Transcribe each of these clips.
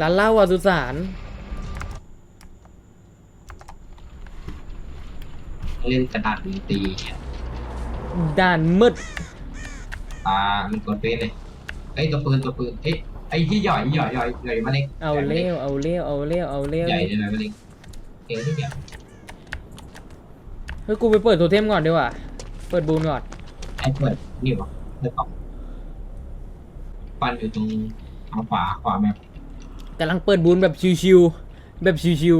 ร้านเหล้าอะสุสานเล่นกระดาษดนตรีเนี่ยด่านมืดตามันกดเป็นเลยเอ้ยตัวปืนตัวปืนเอ้ยไอ้ที่หย่อยหย่อยหย่อยหย่อยมาเล็กเอาเลี้ยวเอาเลี้ยวเอาเลี้ยวเอาเลี้ยวใหญ่เลยมาเล็กเก่งที่เดียวเฮ้ยกูไปเปิดโทเทมก่อนดีกว่าเปิดบูนก่อนไอ้เปิดนี่วะเปิดต่อปันอยู่ตรงทางขวาขวาแมป กำลังเปิดบูนแบบชิวๆแบบชิว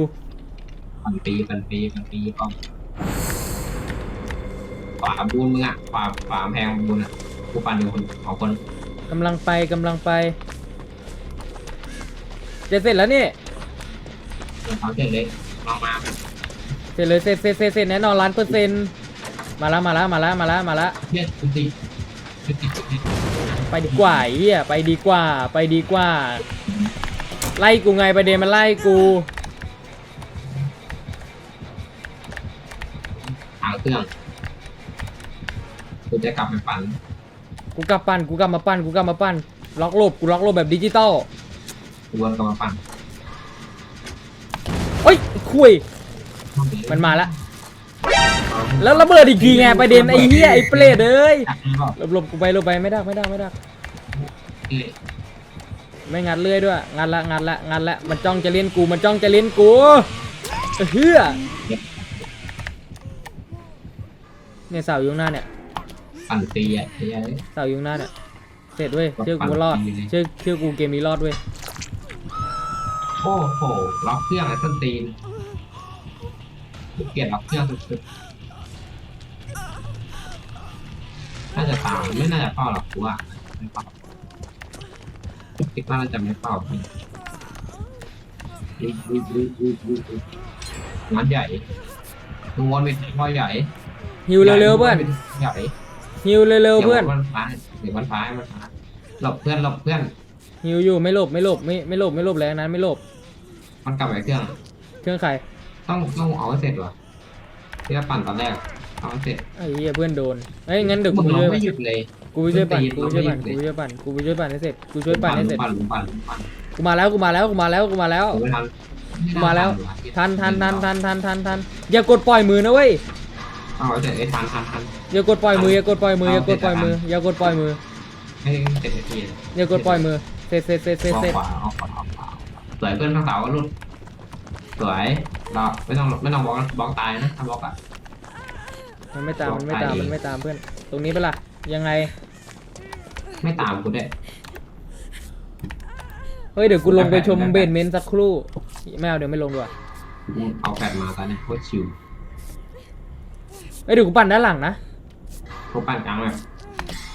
ปันปีปันปีปันปีป้อมขวาบูนมึงอะขวาขวาแพงบูนอะกูปันอยู่คนสองคนๆกำลังไปกำลังไปจะเสร็จแล้วนี่เขาเก่งเลยลองมาเสร็จเลยเสร็จเสร็จเสร็จเสร็จแน่นอนล้านเปอร์เซ็นต์มาละมาละมาละมาละมาละเฮ้ยดนตรีดนตรีดนตรีไปดีกว่าไอ้เฮียไปดีกว่าไปดีกว่า ไล่กูไงประเด็นมันไล่กูหางเครื่องกูจะกลับไปปั่นกูกลับปั้นกูกลับมาปั้นกูกลับมาปั้นล็อกโลบกูล็อกโลบแบบดิจิตอลกูวนกลับมาปั่นเอ้ยคุยมันมาละแล้วระเบิดอีกทีไงประเด็นไอ้เหี้ยไอ้เปรตเอ้ยจับมันบอกหลบหลบกูไปหลบไปไม่ได้ไม่ได้ไม่ได้เอ้ย ไม่งัดเลื่อยด้วย งัดละงัดละงัดละมันจ้องจะเล่นกู มันจ้องจะเล่นกูเฮียเนี่ยเสาอยู่ข้างหน้าเนี่ยปั่นตีอะไอ้เหี้ยเสาอยู่ข้างหน้าเนี่ยเสร็จเว้ยเชื่อกูรอดเชื่อเชื่อกูเกมนี้รอดเว้ยโอ้โหล็อกเครื่องไอ้ต้นตีนเกลียดล็อกเครื่องสุดๆน่าจะตามไม่น่าจะเฝ้าหรอกกูอะไม่เฝ้า คิดว่าน่าจะไม่เฝ้าอุ๊ยอุ๊ยอุ๊ยอุ๊ยอุ๊ยอุ๊ยงานใหญ่มึงวนไปที่พ่อใหญ่ฮิวเร็วๆเพื่อนใหญ่ฮิวเร็วๆเพื่อนดี๋ยววันฟ้าเดี๋ยววันฟ้าให้วันฟ้าหลบเพื่อนหลบเพื่อนฮิวอยู่ไม่หลบไม่หลบไม่ไม่หลบไม่หลบแรงนั้นไม่หลบ มันกลับไปเครื่อง เครื่องใคร ต้องต้องเอาให้เสร็จวะที่เราปั่นตอนแรก เอาให้เสร็จไอ้เหี้ยเพื่อนโดนเฮ้ยงั้นเดี๋ยวมึกูงไปร้องช่วยไม่หยุดเลย กูไปช่วยปั่นตีนกูไปช่วยปั่นเรากูไม่ไปหยุช่วยดปั่นกูไปช่วยปั่นให้เสร็จกูช่วยปั่นให้เสร็จปั่นปั่นปั่นกูมาแล้วกูมาแล้วกูมาแล้วกูมาแล้ว ผมไม่ทันมาแล้ว ทันทันทันทันทันทันทันอย่ากดปล่อยมือนะเว้ยเอาไว้เสร็จไอ้ทันทันทันอย่ากดปล่อยมืออย่ากดปล่อยมืออย่ากดปล่อยมืออย่ากดปล่อยมือให้เสร็จนาทีอย่ากดปล่อยมือเสร็จเสร็จเสร็จเสร็จออกเสร็จขวาออกขวาออกขวาสวยเพื่อนข้างเสาก็รุดสวยเราไม่ต้องไม่ต้องบล็อกบล็อกตายนะถ้าบล็อกอะ มันไม่ตามมันไม่ตามไปมันไม่ตามเพื่อน ตรงนี้เปะล่ายังไง ไม่ตามกูด้วย เฮ้ยเดี๋ยวกูลงไปชมเบนเมนต์สักครู่ไม่เอาเดี๋ยวไม่ลงดีกว่ากูเอาแปดมาตอนนี้โคตรชิวเฮ้ยเดี๋ยวกูปั่นด้านหลังนะกูปั่นกลางแบบ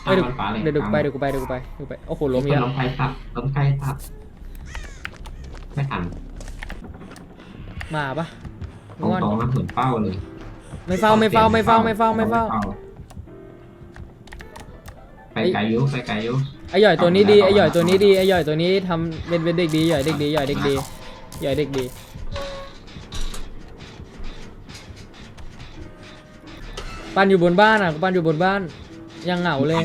เฮ้ยเดี๋ยวมันฟ้าเลยเดี๋ยวเดี๋ยวกูไปเดี๋ยวกูไปเดี๋ยวกูไปเดี๋ยวกูไปโอ้โหล้มอีกล้แล้วมไกลตัดล้มไกลตัดไม่ทันมาปะตรงงอนตรงนั้นเหมือนเป้าเลย ไม่เฝ้าไม่เฝ้าไม่เฝ้าไม่เฝ้าไม่เฝ้าไปไกลอยุไปไกลอยุไอหย่อยตัวนี้ดีไอหย่อยตัวนี้ดีไอหย่อยตัวนี้ทำเป็นเป็นเด็กดีหย่อยเด็กดีหย่อยเด็กดีหย่อยเด็กดีปันอยู่บนบ้านอะกูปันอยู่บนบ้าน ยังเหงาเลย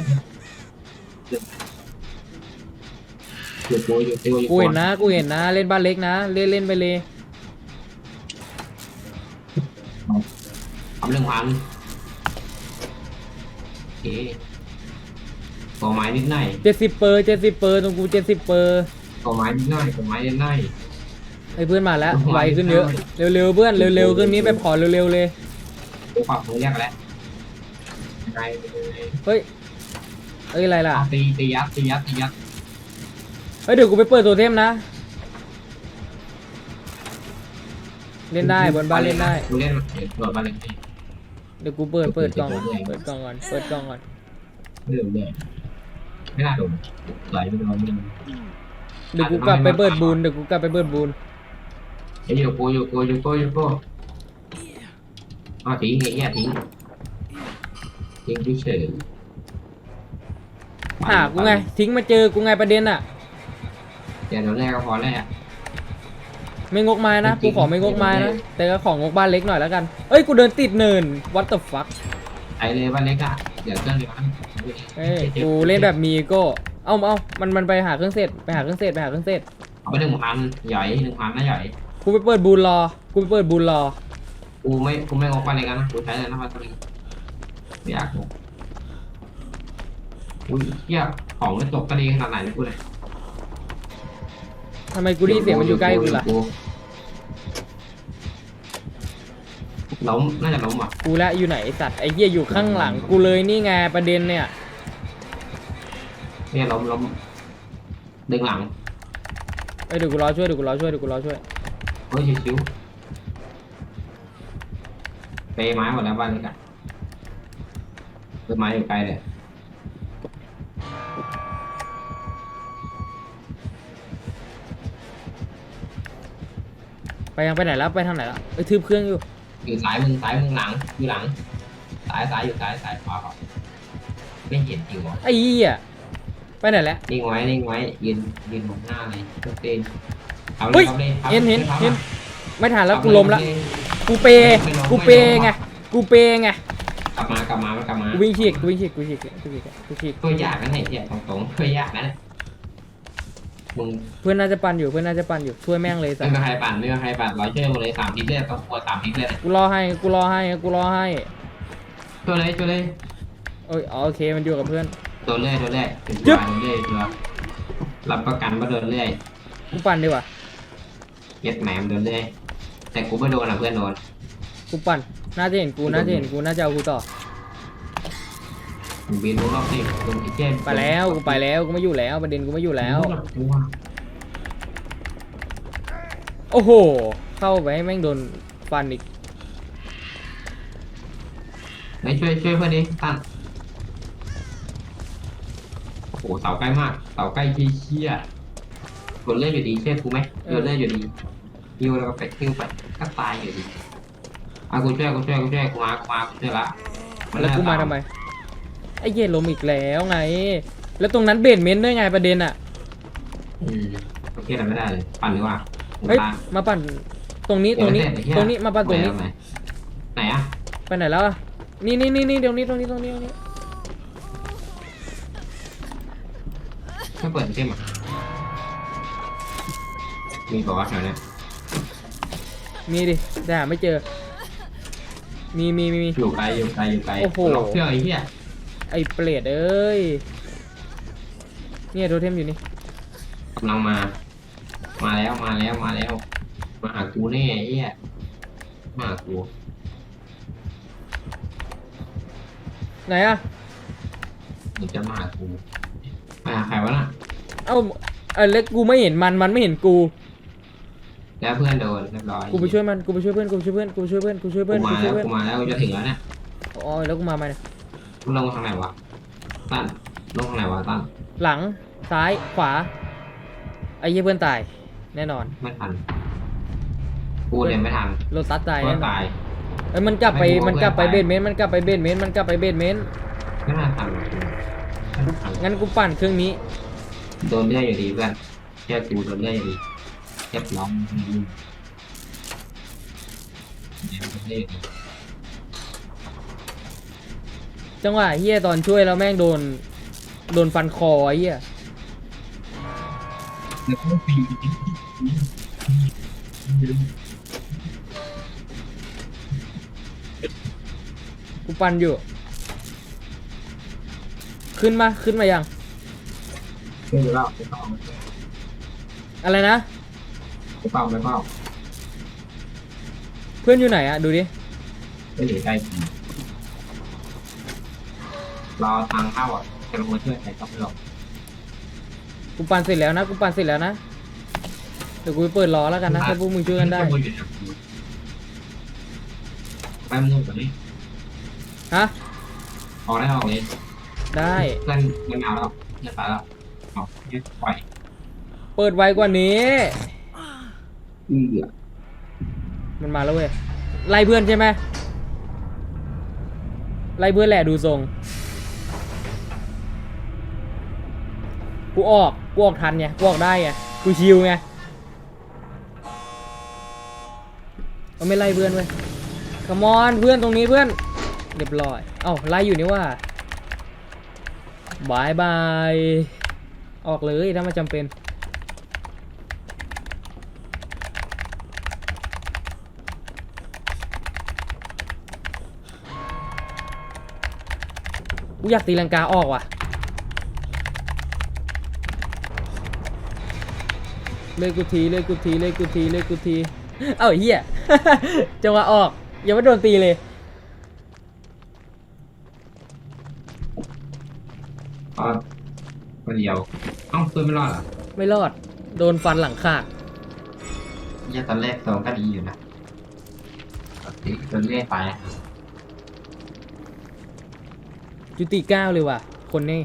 อยู่กูอยู่กูอยู่กูเห็นนะกูเห็นนะ เล่นบ้านเล็กนะ เล่นเล่นไปเลย ทำเรื่องพันโอเคตัวไม้นิดหน่อยเจ็ดสิบเปอร์เจ็ดสิบเปอร์ตรงกูเจ็ดสิบเปอร์ตัวไม้นิดหน่อยตัวไม้นิดหน่อย ไอเพื่อนมาแล้วไวขึ้นเยอะเร็วๆเพื่อนเร็วๆเครื่องนี้แบบขอเร็วๆเลยกูปรับมือเรียกแล้วไงเฮ้ยเอ้ยอะไรล่ะตีตียัดตียัดตียัดเฮ้ยเดี๋ยวกูไปเปิดตัวเทมนะ เล่นได้บนบ้านเล่นได้กูเล่นเดี๋ยวตัวบ้านเล่นได้ เดี๋ยวกูเปิดเปิดกล่องก่อนเปิดกล่องก่อนเปิดกล่องก่อนไม่โดนเลยไม่น่าโดนไหลไม่โดนไม่โดนเดี๋ยวกูกลับไปเปิดบูนเดี๋ยวกูกลับไปเปิดบูนไอ้อยู่กูอยู่กูอยู่กูอยู่กูอ๋อทิ้งไอ้เหี้ยทิ้งทิ้งเฉยหากูไงทิ้งมาเจอกูไงประเด็นอะเดี๋ยวเดี๋ยวแรกก็พอแล้ว ไม่งกไม้นะจริกูงๆขอไม่งกไม้นะแต่ก็ของงกบ้านเล็กหน่อยแล้วกันเอ้ยกูเดินติดเนิน what the fuck ไอเลยบ้านเล็กอะเดี๋ยวเครื่องเดียวกันเอ้ยกูเล่นแบบมีโก้เอ้าเอ้ามันมันไปหาเครื่องเสร็จไปหาเครื่องเสร็จไปหาเครื่องเสร็จอ๋อเอาไปหนึ่งพันใหญ่หนึ่งพันนะใหญ่กูไปเปิดบูนรอกูไปเปิดบูนรอกูไม่กูไม่งกไปในกันนะกูใช้เลยนะพันตัวนี้ไม่อยากงกอุ้ยเทียของมันตกกระดีขนาดไหนเนี่ยกูเลย ทำไมกูได้ยินเสียงมันอยู่ใกล้กูล่ะ ล้มน่าจะล้มอะกูละอยู่ไหนไอ้สัตว์ไอ้เหี้ยอยู่ข้างหลัง กูเลยนี่ไงประเด็นเนี่ย เนี่ยล้มล้มดึงหลังเอ้ยเดี๋ยวกูรอช่วยเดี๋ยวกูรอช่วยเดี๋ยวกูรอช่วย เฮ้ยชิวๆเปย์ไม้หมดแล้วบ้านนี้กันเปย์ไม้อยู่ไกลเลย ยังไปไหนแล้วไปทางไหนแล้วไปทืบเครื่องอยู่อยู่ซ้ายมึงซ้ายมึงหลังอยู่หลังซ้ายซ้ายอยู่ซ้ายซ้ายขวาขวาไม่เห็นจริงวะไอ้เหี้ยไปไหนแล้ว นิ่งไว้นิ่งไว้ยืนยืนมองหน้าเลยทุกเต้นเอาเลเฮ้ยยเอาเลยอาเห็นเห็นอาเห็นอาไม่ทันแล้วเอากูเลยล้มละเอาเลยกูเปย์กูเปย์ไงกูเปย์ไงกลับมากลับมามันกลับมากูวิ่งฉีกกูวิ่งฉีกกูฉีกกูฉีกกูฉีก ตัวยากนั่นไอ้เนี่ยตรงๆตัวยากนั่นแหละ มึงเพื่อนน่าจะปั่นอยู่เพื่อนน่าจะปั่นอยู่ช่วยแม่งเลยสัไม่ตว์มีใครปั่นไม่มีใครปั่นร้อยเชื่อหมดเลยสามทิศเลยต้องกลัวสามทิศเลยนะกูรอให้กูรอให้กูรอให้ตัวเลยตัวเลยเอ้ยอ๋อโอเคมันอยู่กับเพื่อนตัวเรื่อยตัวเรื่อยถึงจึ๊ตัวบเรื่อยตัวรับประกันว่าเดินเรื่อยกูปั่นดีกว่าเย็ดแหมมเดินเรื่อยแต่กูไม่โดนอะเพื่อนโดน กูปั่นน่าจะเห็นกูน่าจะเห็นกูน่าจะเอากูต่อ ผมบินรู้รอบที่ตรงที่เจ้ไปแล้วกูไปแล้วกูไม่อยู่แล้วประเด็นกูไม่อยู่แล้วกูว่าโอ้โห เข้าไปให้แม่งโดนฟันอีกไม่ช่วยช่วยเพื่อนดิตั้นโอ้โหเสาใกล้มากเสาใกล้ที่เชี่ยกดเลื่อนอยู่ดีเชื่อกูไหมกดเลื่อนอยู่ดียิวแล้วก็ไปคิวไปก็ตายอยู่ดีอะกูช่วยกูช่วยกูช่วยกูมากูมากูช่วยละนแล้วกูมาทำไม ไอ้เหี้ย็นลมอีกแล้วไง แล้วตรงนั้นเบนเมนต์ด้วยไงประเด็นอะอืมโอเคทำไม่ได้เลยปั่นดีกว่าเฮ้ย ตามมาปั่นตรงนี้ตรงนี้เดี๋ยวเสจไอ้เหี้ยตรงนี้มาปั่นตรงนี้ ไหนไหนอะไปไหนแล้วอะนี่นี่นี่นี่เดี๋ยวนี้ตรงนี้ตรงนี้ตรงนี้ ไม่เปิดเกมอะมีบอกว่าแถวเนี้ยมีดิ แต่หาไม่เจอ มีมีมีมี อยู่ไกลอยู่ไกลอยู่ไกลโอ้โห ล็อกเครื่องไอ้เหี้ย ไอ้เปรตเอ้ย เนี่ยโทเทมอยู่นี่ กำลังมา มาแล้วมาแล้วมาแล้ว มาหากูแน่ไอ้เหี้ยมาหากูไหนอะมึงจะมาหากูมาหาใครวะน่ะ เอ้าเออเล็กกูไม่เห็นมัน มันไม่เห็นกู แล้วเพื่อนโดนเรียบร้อยกูไปช่วยมัน กูไปช่วยเพื่อน กูไปช่วยเพื่อน กูไปช่วยเพื่อน กูช่วยกูเพื่อนมากูช่แล้ววยเพื่อนกูมาแล้วกูจะถึงแล้วเนี่ย อ๋อแล้วกูมาไหมเนี่ย กูลงทางไหนวะตั้นลงทางไหนวะตั้นหลังซ้ายขวา ไอ้เหี้ยเพื่อนตาย แน่นอนไม่ทันกูเรียนไม่ทันโลตัสตายก็แน่นอนตายเอ้ยมันกลับไปไม่รู้ว่ามันกลับไปเพื่เบอนตายสเมนต์มันกลับไปเบสเมนต์มันกลับไปเบสเมนต์ไม่น่าทันหรอกไม่น่าทันงั้นกูปั่นเครื่องนี้โดนเลื่อยอยู่ดีเพื่อนเชื่อกูโดนเลื่อยอยู่ดีเรียบร้อยเนี่ยโดนเลื่อยอยู่ดี จังหวะเฮียตอนช่วยแล้วแม่งโดน โดนฟันคอไอ้เฮียแล้วก็ปีกกูปั่นอยู่ ขึ้นมา ขึ้นมายังไม่รู้แล้วไม่เป้าอะไรนะไม่เป้าไม่เป้าเพื่อนอยู่ไหนอะดูดิ ไม่หนีใกล้ ผีรอทางเข้าอะจะลงมาช่วยใครก็ไม่หรอกกูปั่นเสร็จแล้วนะกูปั่นเสร็จแล้วนะเดี๋ยวกูไปเปิดล้อแล้วกันนะถ้าพวกมึงช่วยกันได้ไปมึงก่อนนี่ฮะออกได้ออกเลยได้เพื่อนไม่เอาแล้วเพื่อนตายแล้วออกเพื่อนปล่อยเปิดไวกว่านี้อือมันมาแล้วเว้ยไล่เพื่อนใช่ไหมไล่เพื่อนแหละดูทรง กูออกกูออกทันไงกูออกได้ไงกูชิวไงก็ไม่ไล่เพื่อนเว้ยขมอนเพื่อนตรงนี้เพื่อนเรียบร้อย เอ้าไล่อยู่นี่ว่าบายบาย ออกเลยถ้ามันจำเป็น กูอยากตีลังกาออกว่ะ เลิกกูทีเลิกกูทีเลิกกูทีเลิกกูทีเอ้าไอ้เฮียจังหวะออกยังไม่โดนตีเลยก็คนเดียวเอ้าปืนไม่รอดเหรอไม่รอด โดนฟันหลังขาดเหี้ยตอนแรกโซนก็ดีอยู่นะติจนเรื่อยไปจุติเก้าเลยว่ะ คนนี้